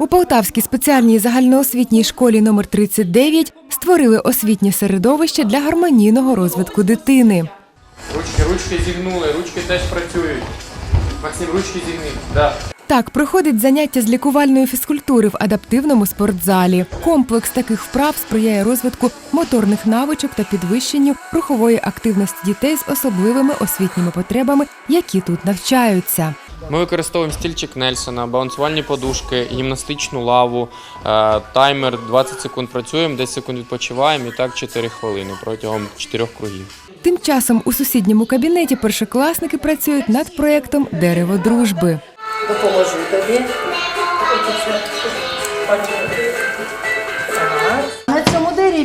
У Полтавській спеціальній загальноосвітній школі номер 39 створили освітнє середовище для гармонійного розвитку дитини. Ручки, ручки зігнули, ручки теж працюють. Максим, ручки зігни. Да. Так проходить заняття з лікувальної фізкультури в адаптивному спортзалі. Комплекс таких вправ сприяє розвитку моторних навичок та підвищенню рухової активності дітей з особливими освітніми потребами, які тут навчаються. Ми використовуємо стільчик Нельсона, балансувальні подушки, гімнастичну лаву, е, таймер 20 секунд працюємо, 10 секунд відпочиваємо і так 4 хвилини протягом 4 кругів. Тим часом у сусідньому кабінеті першокласники працюють над проєктом Дерево дружби. Допоможу тобі.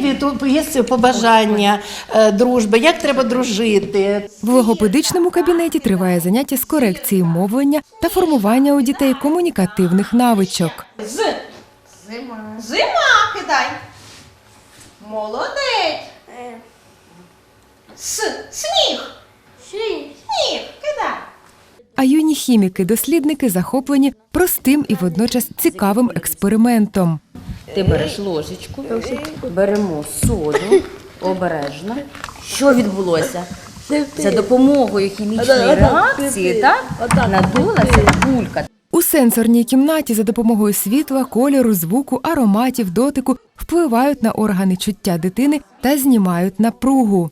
На тут є побажання е, дружби, як треба дружити. В логопедичному кабінеті триває заняття з корекції мовлення та формування у дітей комунікативних навичок. З. Зима. Зима кидай. Молодець. С. Сніг. Сніг. Кидай. А юні хіміки-дослідники захоплені простим і водночас цікавим експериментом. Ти береш ложечку, беремо соду обережно. Що відбулося? За допомогою хімічної реакції так, надулася кулька. У сенсорній кімнаті за допомогою світла, кольору, звуку, ароматів, дотику впливають на органи чуття дитини та знімають напругу.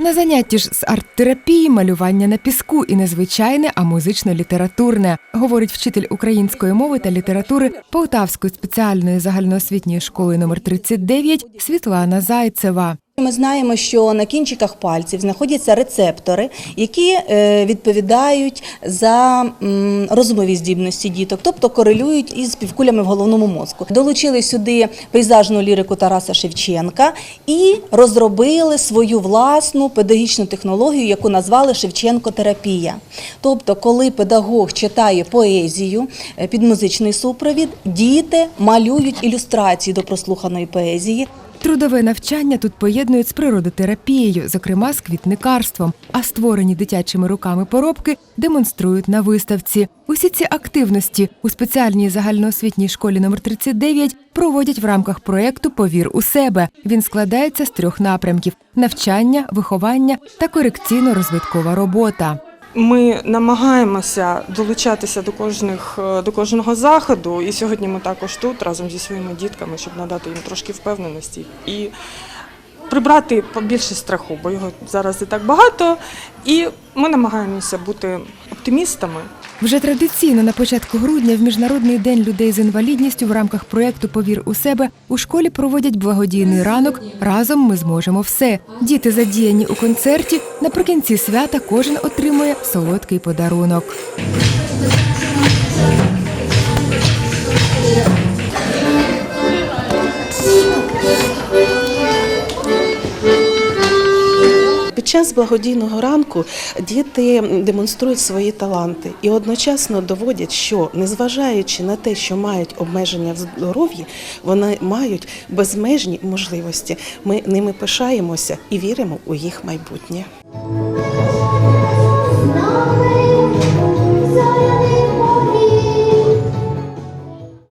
На занятті ж з арт-терапії малювання на піску і незвичайне, а музично-літературне, говорить вчитель української мови та літератури Полтавської спеціальної загальноосвітньої школи номер 39 Світлана Зайцева. Ми знаємо, що на кінчиках пальців знаходяться рецептори, які е, відповідають за розумові здібності діток, тобто корелюють із півкулями в головному мозку. Долучили сюди пейзажну лірику Тараса Шевченка і розробили свою власну педагогічну технологію, яку назвали Шевченко-терапія. Тобто, коли педагог читає поезію е, під музичний супровід, діти малюють ілюстрації до прослуханої поезії. Трудове навчання тут поєднують з природотерапією, зокрема з квітникарством, а створені дитячими руками поробки демонструють на виставці. Усі ці активності у спеціальній загальноосвітній школі номер 39 проводять в рамках проєкту Повір у себе. Він складається з трьох напрямків: навчання, виховання та корекційно-розвиткова робота. Ми намагаємося долучатися до кожних е, до кожного заходу, і сьогодні ми також тут разом зі своїми дітками, щоб надати їм трошки впевненості і прибрати побільше страху, бо його зараз і так багато. І ми намагаємося бути оптимістами. Вже традиційно на початку грудня в міжнародний день людей з інвалідністю в рамках проєкту Повір у себе у школі проводять благодійний ранок. Разом ми зможемо все. Діти задіяні у концерті. Наприкінці свята кожен отримує солодкий подарунок. Час благодійного ранку діти демонструють свої таланти і одночасно доводять, що незважаючи на те, що мають обмеження в здоров'ї, вони мають безмежні можливості. Ми ними пишаємося і віримо у їх майбутнє.